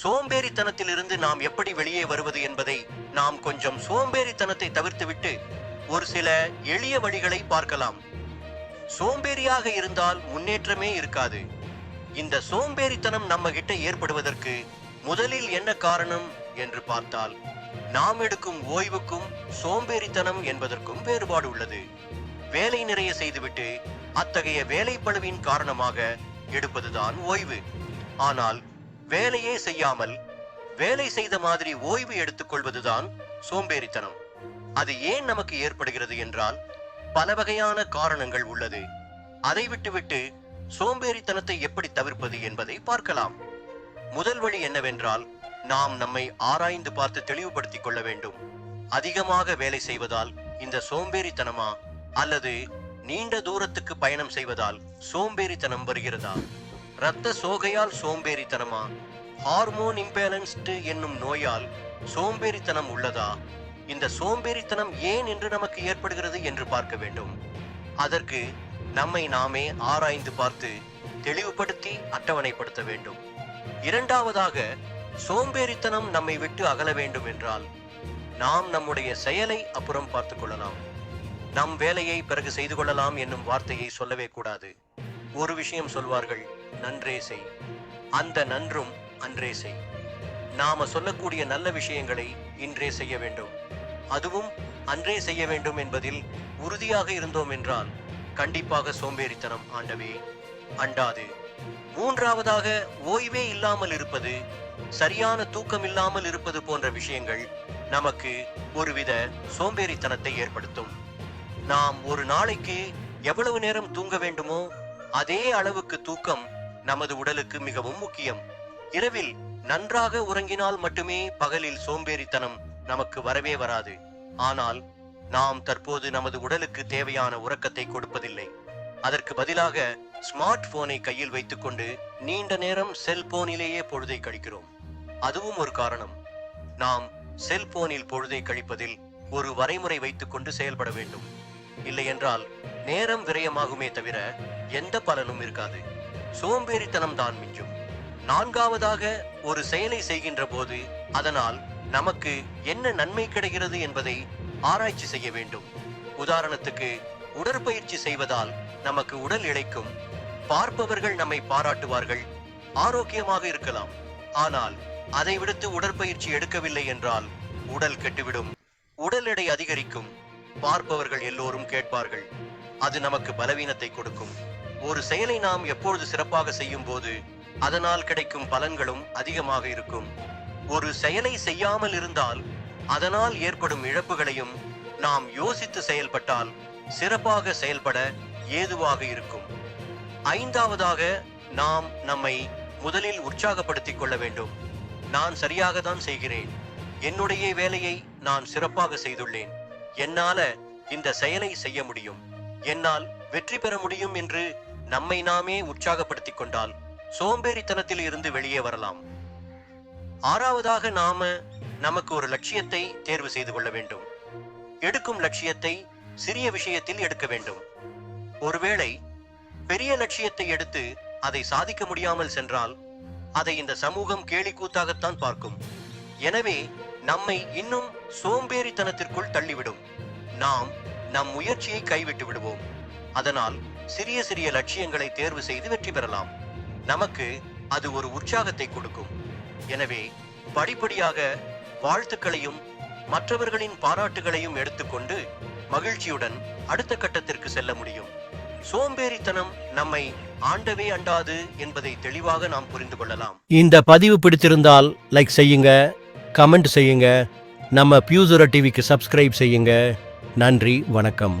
சோம்பேறித்தனத்திலிருந்து நாம் எப்படி வெளியே வருவது என்பதை நாம் கொஞ்சம் சோம்பேறித்தனத்தை தவிர்த்துவிட்டு ஒரு சில எளிய வழிகளை பார்க்கலாம். சோம்பேறியாக இருந்தால் முன்னேற்றமே இருக்காது. இந்த சோம்பேறித்தனம் நம்ம கிட்ட ஏற்படுவதற்கு முதலில் என்ன காரணம் என்று பார்த்தால் நாம் எடுக்கும் ஓய்வுக்கும் சோம்பேறித்தனம் என்பதற்கும் வேறுபாடு உள்ளது. வேலை நிறைய செய்துவிட்டு அத்தகைய வேலைப்பழுவின் காரணமாக எடுப்பதுதான் ஓய்வு. ஆனால் வேலையே செய்யாமல் வேலை செய்த மாதிரி ஓய்வு எடுத்துக்கொள்வதுதான் சோம்பேறித்தனம். அது ஏன் நமக்கு ஏற்படுகிறது என்றால் பல வகையான காரணங்கள் உள்ளது. அதை விட்டுவிட்டு சோம்பேறித்தனத்தை எப்படி தவிர்ப்பது என்பதை பார்க்கலாம். முதல் வழி என்னவென்றால் நாம் நம்மை ஆராய்ந்து பார்த்து தெளிவுபடுத்திக் கொள்ள வேண்டும். அதிகமாக வேலை செய்வதால் இந்த சோம்பேறித்தனமா அல்லது நீண்ட தூரத்துக்கு பயணம் செய்வதால் சோம்பேறித்தனம் வருகிறதா? இரத்த சோகையால் சோம்பேறித்தனமா? ஹார்மோன் இம்பேலன்ஸ்டு என்னும் நோயால் சோம்பேறித்தனம் உள்ளதா? இந்த சோம்பேறித்தனம் ஏன் என்று நமக்கு ஏற்படுகிறது என்று பார்க்க வேண்டும். அதற்கு நம்மை நாமே ஆராய்ந்து பார்த்து தெளிவுபடுத்தி அட்டவணைப்படுத்த வேண்டும். இரண்டாவதாக சோம்பேறித்தனம் நம்மை விட்டு அகல வேண்டும் என்றால் நாம் நம்முடைய செயலை அப்புறம் பார்த்து கொள்ளலாம். நம் வேலையை பிறகு செய்து கொள்ளலாம் என்னும் வார்த்தையை சொல்லவே கூடாது. ஒரு விஷயம் சொல்வார்கள் நன்றே செய். அந்த நன்றும் அன்றே செய். நாம சொல்லக்கூடிய நல்ல விஷயங்களை இன்றே செய்ய வேண்டும். அதுவும் அன்றே செய்ய வேண்டும் என்பதில் உறுதியாக இருந்தோம் என்றால் கண்டிப்பாக சோம்பேறித்தனம் ஆண்டவே. அண்டாது. மூன்றாவதாக ஓய்வே இல்லாமல் இருப்பது சரியான தூக்கம் இல்லாமல் இருப்பது போன்ற விஷயங்கள் நமக்கு ஒருவித சோம்பேறித்தனத்தை ஏற்படுத்தும். நாம் ஒரு நாளைக்கு எவ்வளவு நேரம் தூங்க வேண்டுமோ அதே அளவுக்கு தூக்கம் நமது உடலுக்கு மிகவும் முக்கியம். இரவில் நன்றாக உறங்கினால் மட்டுமே பகலில் சோம்பேறித்தனம் நமக்கு வரவே வராது. ஆனால் நாம் தற்போது நமது உடலுக்கு தேவையான உறக்கத்தை கொடுப்பதில்லை. அதற்கு பதிலாக ஸ்மார்ட் போனை கையில் வைத்துக்கொண்டு நீண்ட நேரம் செல்போனிலேயே பொழுதை கழிக்கிறோம். அதுவும் ஒரு காரணம். நாம் செல்போனில் பொழுதை கழிப்பதில் ஒரு வரைமுறை வைத்துக்கொண்டு செயல்பட வேண்டும். இல்லையென்றால் நேரம் விரயமாகுமே தவிர எந்த பலனும் இருக்காது. சோம்பேறித்தனம் தான் மிஞ்சும். நான்காவதாக ஒரு செயலை செய்கின்ற போது அதனால் நமக்கு என்ன நன்மை கிடைக்கிறது என்பதை ஆராய்ச்சி செய்ய வேண்டும். உதாரணத்துக்கு உடற்பயிற்சி செய்வதால் நமக்கு உடல் இழைக்கும் பார்ப்பவர்கள் நம்மை பாராட்டுவார்கள். ஆரோக்கியமாக இருக்கலாம். ஆனால் அதை விடுத்து உடற்பயிற்சி எடுக்கவில்லை என்றால் உடல் கெட்டுவிடும். உடல் எடை அதிகரிக்கும். பார்ப்பவர்கள் எல்லோரும் கேட்பார்கள். அது நமக்கு பலவீனத்தை கொடுக்கும். ஒரு செயலை நாம் எப்பொழுது சிறப்பாக செய்யும் போது அதனால் கிடைக்கும் பலன்களும் அதிகமாக இருக்கும். ஒரு செயலை செய்யாமல் இருந்தால் அதனால் ஏற்படும் இழப்புகளையும் நாம் யோசித்து செயல்பட்டால் சிறப்பாக செயல்பட ஏதுவாக இருக்கும். ஐந்தாவதாக நாம் நம்மை முதலில் உற்சாகப்படுத்திக் கொள்ள வேண்டும். நான் சரியாக தான் செய்கிறேன். என்னுடைய வேலையை நான் சிறப்பாக செய்துள்ளேன். என்னால இந்த செயலை செய்ய முடியும். என்னால் வெற்றி பெற முடியும் என்று நம்மை நாமே உற்சாகப்படுத்திக் கொண்டால் சோம்பேறித்தனத்தில் இருந்து வெளியே வரலாம். ஆறாவதாக நாம நமக்கு ஒரு லட்சியத்தை தேர்வு செய்து கொள்ள வேண்டும். எடுக்கும் லட்சியத்தை சிறிய விஷயத்தில் எடுக்க வேண்டும். ஒருவேளை பெரிய லட்சியத்தை எடுத்து அதை சாதிக்க முடியாமல் சென்றால் அதை இந்த சமூகம் கேலிக்கூத்தாகத்தான் பார்க்கும். எனவே நம்மை இன்னும் சோம்பேறித்தனத்திற்குள் தள்ளிவிடும். நாம் நம் முயற்சியை கைவிட்டு விடுவோம். அதனால் சிறிய சிறிய லட்சியங்களை தேர்வு செய்து வெற்றி பெறலாம். நமக்கு அது ஒரு உற்சாகத்தை கொடுக்கும். எனவே படிப்படியாக வாழ்த்துக்களையும் மற்றவர்களின் பாராட்டுகளையும் எடுத்துக்கொண்டு மகிழ்ச்சியுடன் அடுத்த கட்டத்திற்கு செல்ல முடியும். சோம்பேறித்தனம் நம்மை ஆண்டவே அண்டாது என்பதை தெளிவாக நாம் புரிந்து கொள்ளலாம். இந்த பதிவு பிடித்திருந்தால் லைக் செய்யுங்க கமெண்ட் செய்யுங்க நம்ம பியூசுரா டிவிக்கு சப்ஸ்கிரைப் செய்யுங்க. நன்றி வணக்கம்.